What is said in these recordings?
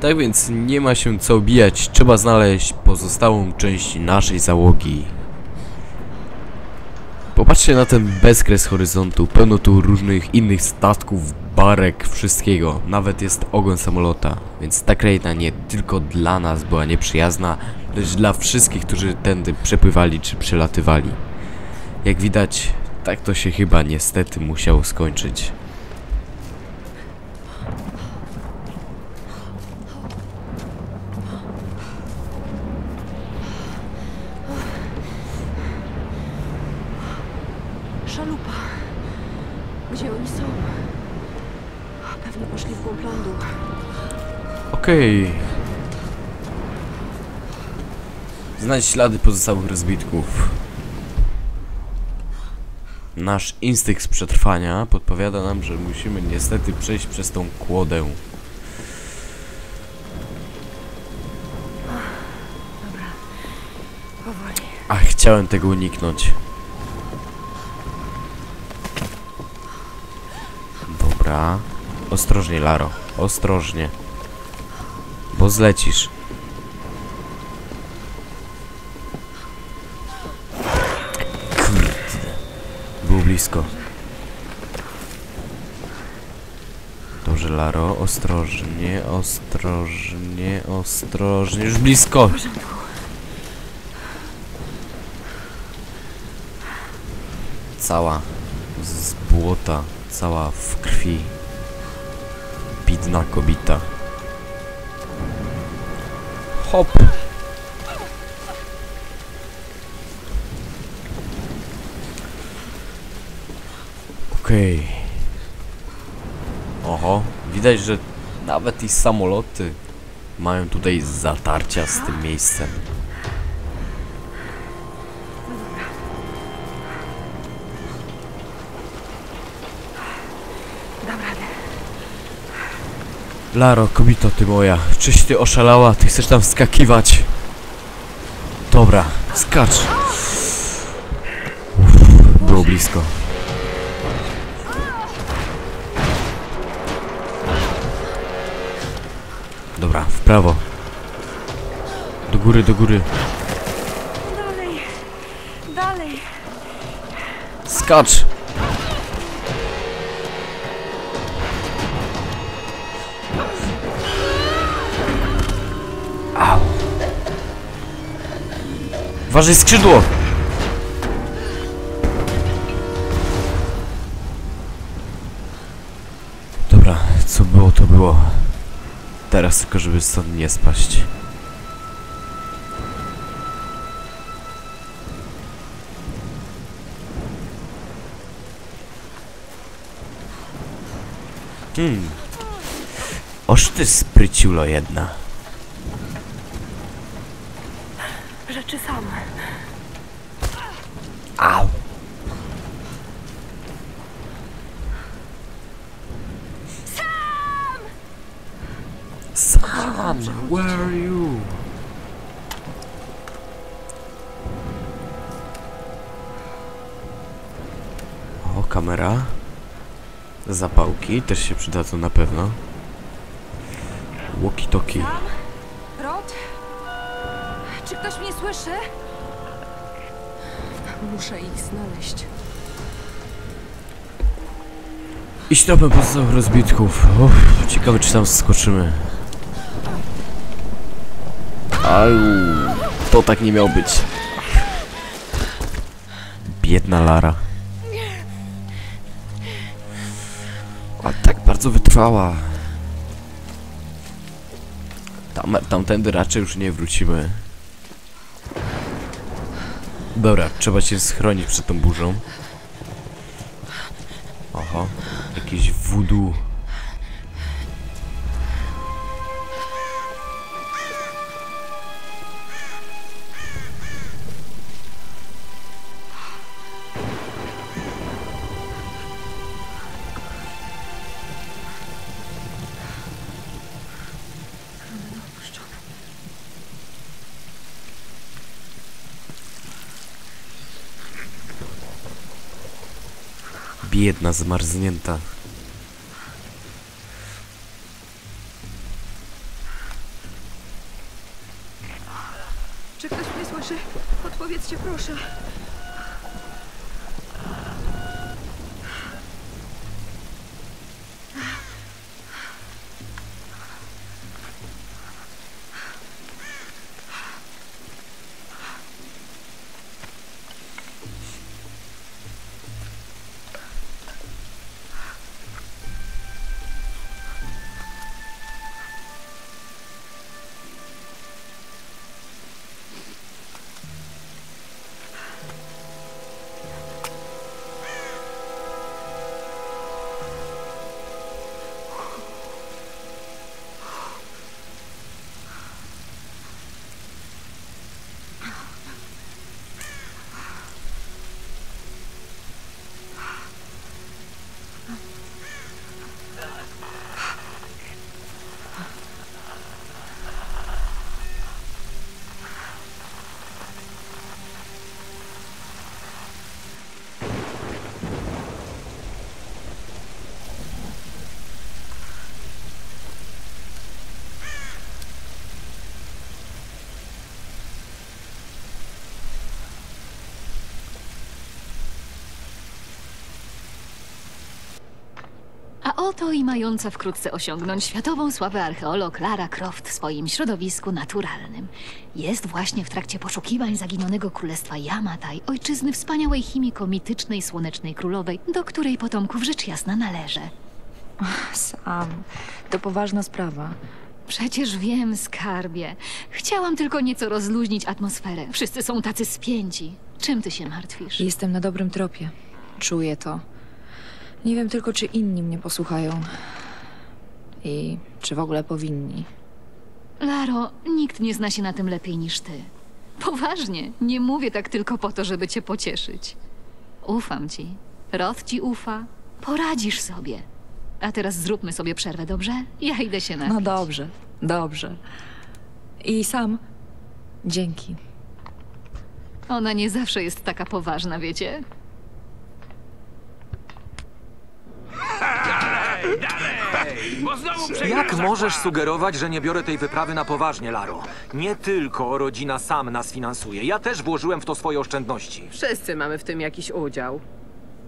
Tak więc nie ma się co obijać, trzeba znaleźć pozostałą część naszej załogi. Popatrzcie na ten bezkres horyzontu, pełno tu różnych innych statków, barek, wszystkiego. Nawet jest ogon samolota, więc ta kraina nie tylko dla nas była nieprzyjazna, lecz dla wszystkich, którzy tędy przepływali czy przelatywali. Jak widać, tak to się chyba niestety musiało skończyć. Okej. Znać ślady pozostałych rozbitków. Nasz instynkt przetrwania podpowiada nam, że musimy niestety przejść przez tą kłodę. Powoli. A chciałem tego uniknąć. Dobra. Ostrożnie, Laro. Ostrożnie. Bo zlecisz. Kurde. Blisko. Dobrze, Laro. Ostrożnie, ostrożnie, ostrożnie. Już blisko. Cała z błota, cała w krwi. Bidna kobita. Hop! Okej. Oho, widać, że nawet i samoloty mają tutaj zatarcia z tym miejscem. Laro, kobito ty moja, czyś ty oszalała, ty chcesz tam wskakiwać? Dobra, skacz. Uff, było blisko. Dobra, w prawo. Do góry, do góry. Dalej. Dalej. Skacz! Uważaj skrzydło! Dobra, co było to było. Teraz tylko żeby stąd nie spaść. Hmm. Oż ty spryciulo jedna. Zapałki też się przydadzą na pewno. Walkie-talkie. Sam? Rod? Czy ktoś mnie słyszy? Muszę ich znaleźć. Iść tropem pozostałych rozbitków. Uff, ciekawe czy tam skoczymy. Au, to tak nie miało być. Biedna Lara. Bardzo wytrwała. Tam, tamtędy raczej już nie wrócimy. Dobra, trzeba się schronić przed tą burzą. Oho, jakieś voodoo. Biedna, zmarznięta. Czy ktoś mnie słyszy? Odpowiedzcie proszę. A oto i mająca wkrótce osiągnąć światową sławę archeolog Lara Croft w swoim środowisku naturalnym. Jest właśnie w trakcie poszukiwań zaginionego królestwa Yamatai, ojczyzny wspaniałej chimiko mitycznej słonecznej królowej, do której potomków rzecz jasna należy. Sam, to poważna sprawa. Przecież wiem, skarbie. Chciałam tylko nieco rozluźnić atmosferę. Wszyscy są tacy spięci. Czym ty się martwisz? Jestem na dobrym tropie. Czuję to. Nie wiem tylko, czy inni mnie posłuchają. I czy w ogóle powinni. Laro, nikt nie zna się na tym lepiej niż ty. Poważnie, nie mówię tak tylko po to, żeby cię pocieszyć. Ufam ci. Roth ci ufa. Poradzisz sobie. A teraz zróbmy sobie przerwę, dobrze? Ja idę się napić. No dobrze, dobrze. I sam. Dzięki. Ona nie zawsze jest taka poważna, wiecie? Bo znowu Jak możesz zakład. sugerować, że nie biorę tej wyprawy na poważnie, Laro? Nie tylko rodzina sam nas finansuje. Ja też włożyłem w to swoje oszczędności. Wszyscy mamy w tym jakiś udział.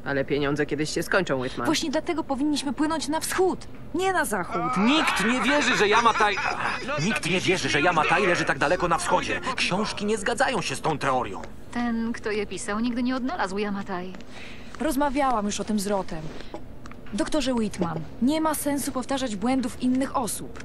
Ale pieniądze kiedyś się skończą, Whitman. Właśnie dlatego powinniśmy płynąć na wschód, nie na zachód. Nikt nie wierzy, że Yamatai... Nikt nie wierzy, że Yamatai leży tak daleko na wschodzie. Książki nie zgadzają się z tą teorią. Ten, kto je pisał, nigdy nie odnalazł Yamatai. Rozmawiałam już o tym z Rotem. Doktorze Whitman, nie ma sensu powtarzać błędów innych osób.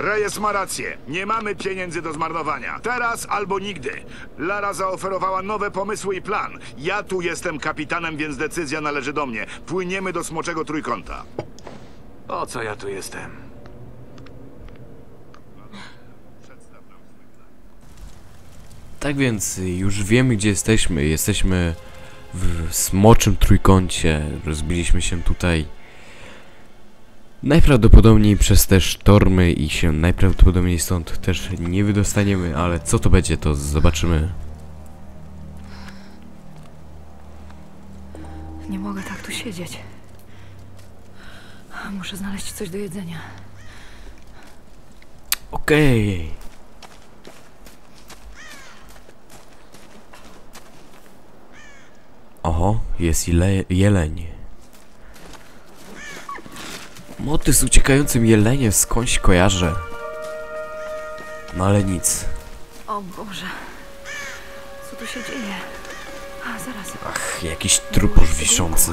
Reyes ma rację. Nie mamy pieniędzy do zmarnowania. Teraz albo nigdy. Lara zaoferowała nowe pomysły i plan. Ja tu jestem kapitanem, więc decyzja należy do mnie. Płyniemy do Smoczego Trójkąta. O co ja tu jestem? Tak więc już wiemy gdzie jesteśmy. Jesteśmy w smoczym trójkącie. Rozbiliśmy się tutaj najprawdopodobniej przez te sztormy i się najprawdopodobniej stąd też nie wydostaniemy, ale co to będzie to zobaczymy. Nie mogę tak tu siedzieć. Muszę znaleźć coś do jedzenia. Okej. Oho, jest ile jeleń. Moty z uciekającym jeleniem skądś kojarzę. No ale nic. O Boże. Co tu się dzieje? A, zaraz. Ach, jakiś trupusz wiszący.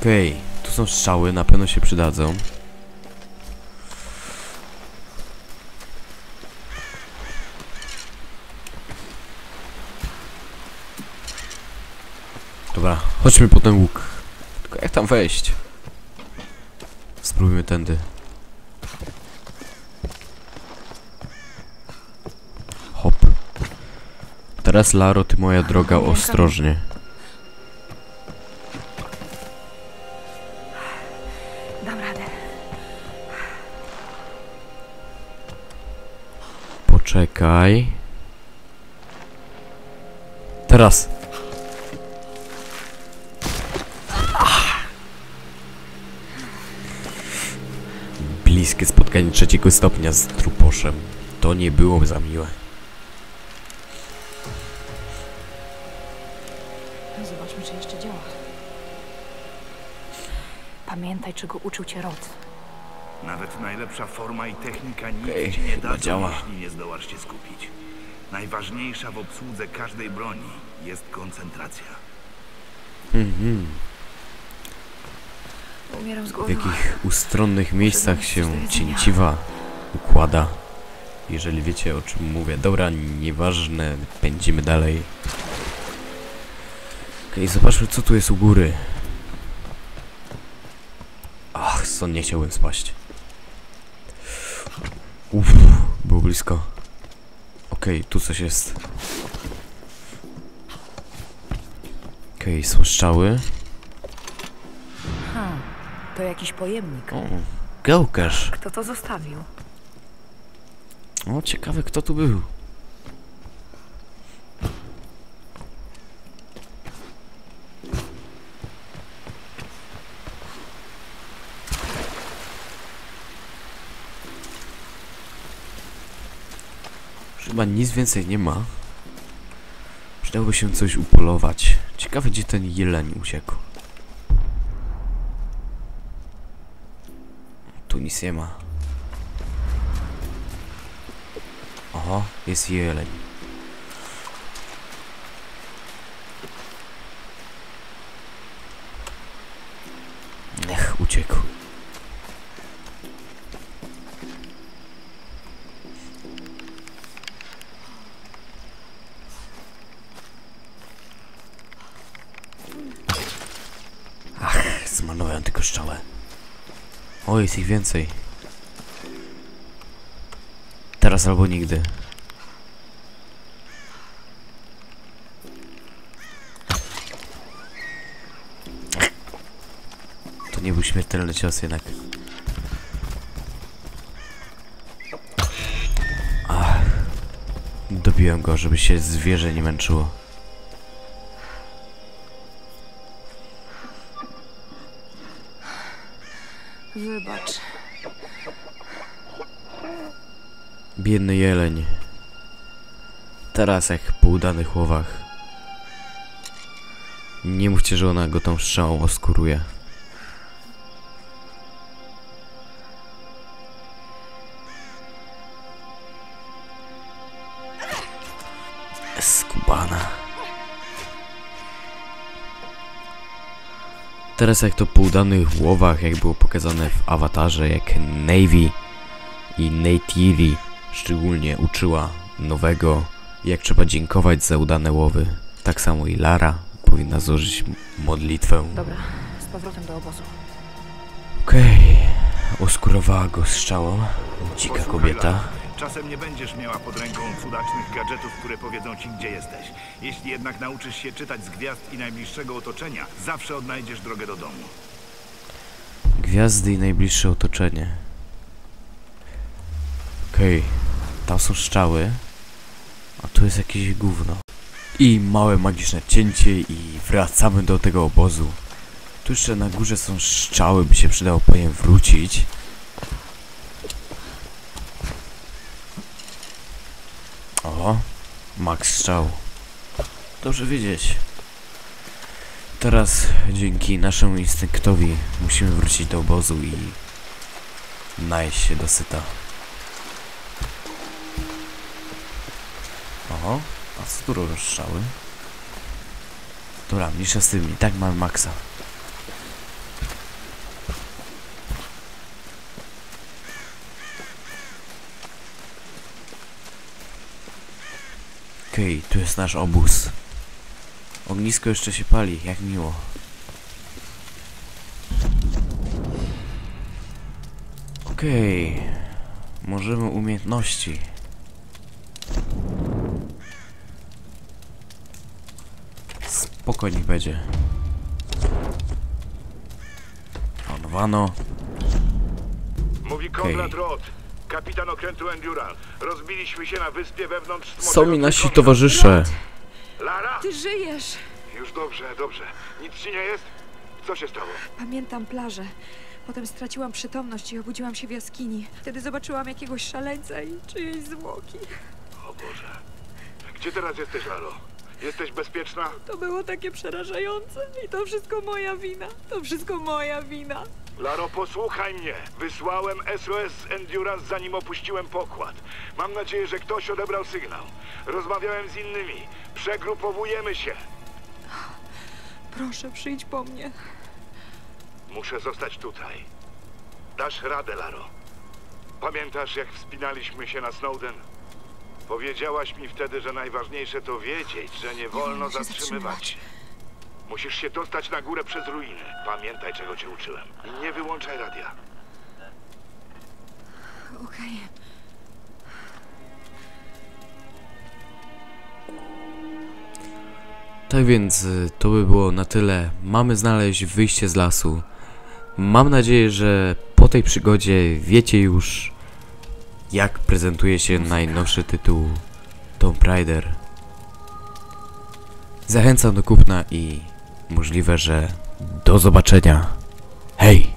Okej, okay, tu są strzały, na pewno się przydadzą. Chodźmy po ten łuk. Tylko jak tam wejść? Spróbujmy tędy. Hop. Teraz Laro, ty moja droga, ostrożnie. Dam radę. Poczekaj. Teraz. Bliskie spotkanie trzeciego stopnia z truposzem. To nie było za miłe. Zobaczmy, czy jeszcze działa. Pamiętaj, czego uczył cię Rod. Nawet najlepsza forma i technika nic ci nie dadzą, działa. jeśli nie zdołasz się skupić. Najważniejsza w obsłudze każdej broni jest koncentracja. Mhm. Z W jakich ustronnych miejscach się cięciwa układa. Jeżeli wiecie o czym mówię. Dobra, nieważne, pędzimy dalej. Okej, zobaczmy co tu jest u góry. Ach, co nie chciałbym spaść. Uff, było blisko. Okej, tu coś jest. Okej, są strzały. To jakiś pojemnik. O, gełkarz. Kto to zostawił? O, ciekawe kto tu był. Chyba nic więcej nie ma. Przydałoby się coś upolować. Ciekawe gdzie ten jeleń uciekł. Tu nic nie ma. Oho, jest jeleń. Ech, uciekł. Ach, zmarnowałem tylko szczałę. O, jest ich więcej. Teraz albo nigdy. To nie był śmiertelny cios jednak. Ach. Dobiłem go, żeby się zwierzę nie męczyło. Wybacz. Biedny jeleń. Teraz jak po udanych łowach. Nie mówcie, że ona go tą strzałą oskuruje. Teraz jak to po udanych łowach, jak było pokazane w awatarze, jak Navy i Neytiri szczególnie uczyła nowego, jak trzeba dziękować za udane łowy. Tak samo i Lara powinna złożyć modlitwę. Dobra, z powrotem do obozu. Okej, oskurowała go strzałą. Dzika kobieta. Czasem nie będziesz miała pod ręką cudacznych gadżetów, które powiedzą ci, gdzie jesteś. Jeśli jednak nauczysz się czytać z gwiazd i najbliższego otoczenia, zawsze odnajdziesz drogę do domu. Gwiazdy i najbliższe otoczenie. Okej, tam są strzały. A tu jest jakieś gówno. I małe magiczne cięcie i wracamy do tego obozu. Tu jeszcze na górze są strzały, by się przydało po nie wrócić. O, max strzał. Dobrze wiedzieć. Teraz dzięki naszemu instynktowi musimy wrócić do obozu i najeść się dosyta. Oho, a co tu robią strzały? Dobra, mniejsza z tym, i tak mamy maksa. Okej, tu jest nasz obóz. Ognisko jeszcze się pali, jak miło. Okej. Możemy umiejętności. Spokojnie będzie. Panowano. Mówi Konrad Roth, kapitan okrętu Endurance. Rozbiliśmy się na wyspie wewnątrz Są mi nasi towarzysze. Lara! Ty żyjesz! Już dobrze, dobrze. Nic ci nie jest? Co się stało? Pamiętam plażę. Potem straciłam przytomność i obudziłam się w jaskini. Wtedy zobaczyłam jakiegoś szaleńca i czyjeś zwłoki. O Boże. Gdzie teraz jesteś, Laro? Jesteś bezpieczna? To było takie przerażające. I to wszystko moja wina. To wszystko moja wina. Laro, posłuchaj mnie. Wysłałem SOS z Endurance zanim opuściłem pokład. Mam nadzieję, że ktoś odebrał sygnał. Rozmawiałem z innymi. Przegrupowujemy się. Proszę, przyjdź po mnie. Muszę zostać tutaj. Dasz radę, Laro. Pamiętasz, jak wspinaliśmy się na Snowden? Powiedziałaś mi wtedy, że najważniejsze to wiedzieć, że nie wolno wolno się zatrzymywać. Musisz się dostać na górę przez ruiny. Pamiętaj, czego cię uczyłem. I nie wyłączaj radia. Okej. Tak więc y, to by było na tyle. Mamy znaleźć wyjście z lasu. Mam nadzieję, że po tej przygodzie wiecie już jak prezentuje się najnowszy tytuł Tomb Raider. Zachęcam do kupna i możliwe, że do zobaczenia. Hej!